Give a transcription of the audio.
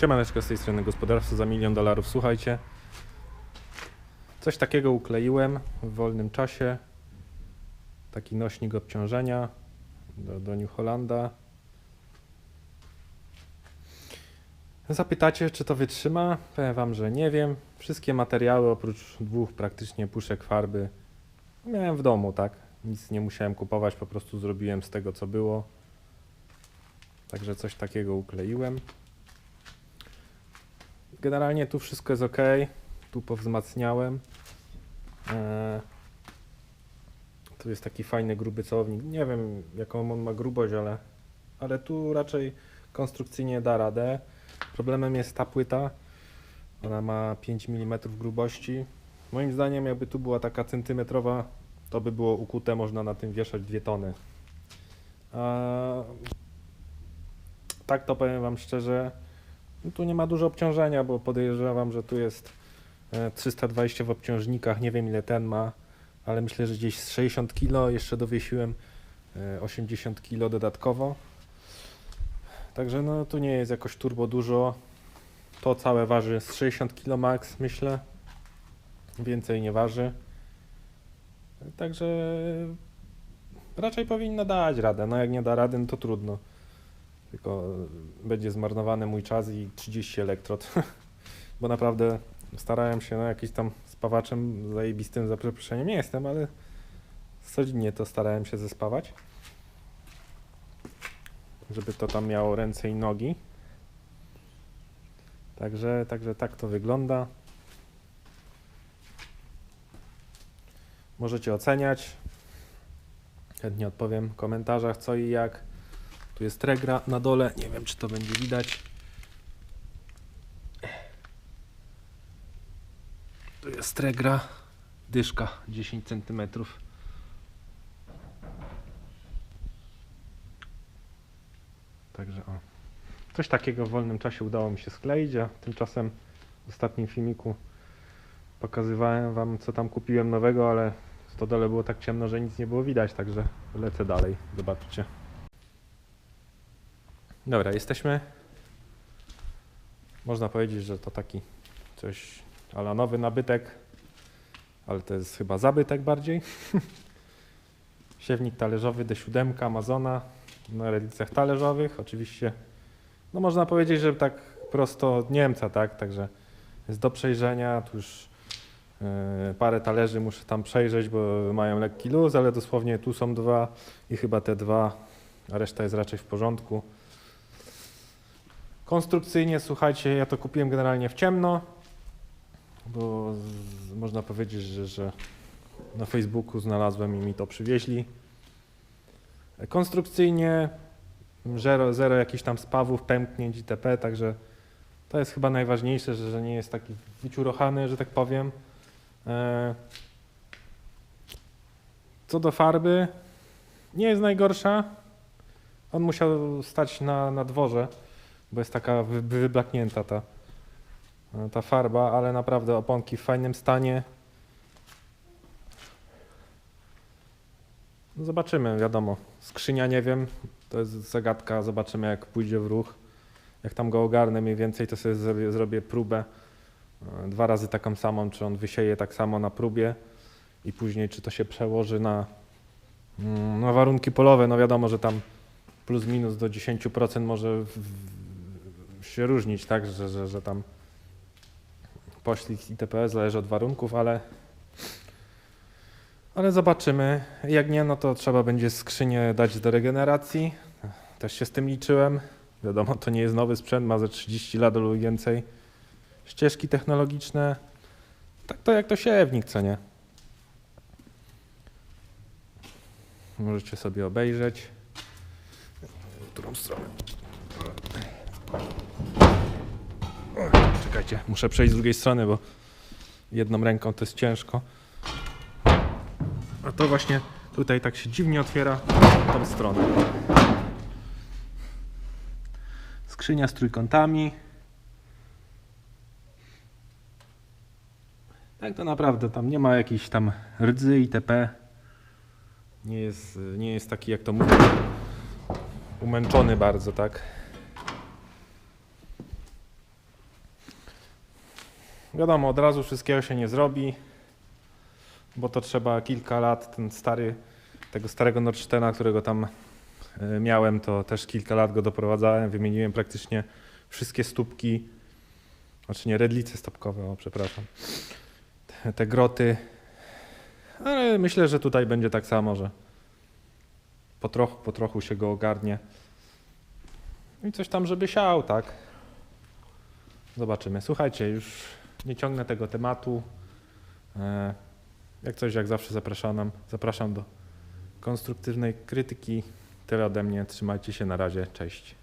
Siemaneczko z tej strony gospodarstwo za milion dolarów. Słuchajcie, coś takiego ukleiłem w wolnym czasie. Taki nośnik obciążenia do, do New. Zapytacie, czy to wytrzyma? Powiem wam, że nie wiem. Wszystkie materiały oprócz dwóch praktycznie puszek farby miałem w domu, tak? Nic nie musiałem kupować, po prostu zrobiłem z tego, co było. Także coś takiego ukleiłem. Generalnie tu wszystko jest ok. Tu powzmacniałem. Eee, tu jest taki fajny, gruby celownik. Nie wiem, jaką on ma grubość, ale, ale tu raczej konstrukcyjnie da radę. Problemem jest ta płyta. Ona ma 5 mm grubości. Moim zdaniem, jakby tu była taka centymetrowa, to by było ukute, można na tym wieszać 2 tony. Tak to powiem Wam szczerze, tu nie ma dużo obciążenia, bo podejrzewam, że tu jest e, 320 w obciążnikach, nie wiem ile ten ma, ale myślę, że gdzieś z 60 kg, jeszcze dowiesiłem e, 80 kg dodatkowo. Także no tu nie jest jakoś turbo dużo. To całe waży z 60 kg max, myślę. Więcej nie waży. Także raczej powinno dać radę. No jak nie da rady, no to trudno. Tylko będzie zmarnowany mój czas i 30 elektrod. Bo naprawdę starałem się, no jakiś tam spawaczem zajebistym, za przeproszeniem nie jestem, ale codziennie to starałem się zespawać. Żeby to tam miało ręce i nogi. Także, także tak to wygląda. Możecie oceniać. Chętnie odpowiem w komentarzach co i jak. Tu jest tregra na dole, nie wiem czy to będzie widać. Tu jest tregra, dyszka 10 cm. Także o. Coś takiego w wolnym czasie udało mi się skleić, a tymczasem w ostatnim filmiku pokazywałem wam co tam kupiłem nowego, ale w stodole było tak ciemno, że nic nie było widać, także lecę dalej, zobaczcie. Dobra, jesteśmy. Można powiedzieć, że to taki coś ala nowy nabytek, ale to jest chyba zabytek bardziej. Siewnik talerzowy D7 Amazona na relicach talerzowych. Oczywiście, no można powiedzieć, że tak prosto od Niemca, tak? Także jest do przejrzenia. Tu już yy, parę talerzy muszę tam przejrzeć, bo mają lekki luz, ale dosłownie tu są dwa i chyba te dwa, a reszta jest raczej w porządku. Konstrukcyjnie, słuchajcie, ja to kupiłem generalnie w ciemno, bo z, można powiedzieć, że, że na Facebooku znalazłem i mi to przywieźli. Konstrukcyjnie zero, zero jakichś tam spawów, pęknięć itp., także to jest chyba najważniejsze, że, że nie jest taki wyciurochany, że tak powiem. E, Co do farby, nie jest najgorsza. On musiał stać na, na dworze bo jest taka wy- wyblaknięta ta, ta farba, ale naprawdę oponki w fajnym stanie. No Zobaczymy, wiadomo. Skrzynia nie wiem, to jest zagadka, zobaczymy jak pójdzie w ruch. Jak tam go ogarnę mniej więcej, to sobie zrobię, zrobię próbę. e, Dwa razy taką samą, czy on wysieje tak samo na próbie i później czy to się przełoży na, mm, na warunki polowe. No wiadomo, że tam plus minus do 10% może w, się różnić, tak, że, że, że tam poślizg itp. zależy od warunków, ale ale zobaczymy. Jak nie, no to trzeba będzie skrzynię dać do regeneracji. Też się z tym liczyłem. Wiadomo, to nie jest nowy sprzęt, ma ze 30 lat lub więcej. Ścieżki technologiczne. Tak to jak to siewnik, co nie? Możecie sobie obejrzeć. Którą stronę? Muszę przejść z drugiej strony, bo jedną ręką to jest ciężko. A to właśnie tutaj tak się dziwnie otwiera tą stronę. Skrzynia z trójkątami. Tak to naprawdę tam nie ma jakichś tam rdzy itp. Nie jest, nie jest taki jak to mówię umęczony bardzo, tak? Wiadomo, od razu wszystkiego się nie zrobi, bo to trzeba kilka lat. Ten stary, tego starego Nordstena, którego tam e, miałem, to też kilka lat go doprowadzałem. Wymieniłem praktycznie wszystkie stópki, znaczy nie, redlice stopkowe, o przepraszam. Te, te groty. Ale myślę, że tutaj będzie tak samo, że po trochu, po trochu się go ogarnie. I coś tam, żeby siał, tak? Zobaczymy. Słuchajcie, już nie ciągnę tego tematu. E, Jak coś, jak zawsze zapraszam, zapraszam do konstruktywnej krytyki. Tyle ode mnie. Trzymajcie się na razie. Cześć.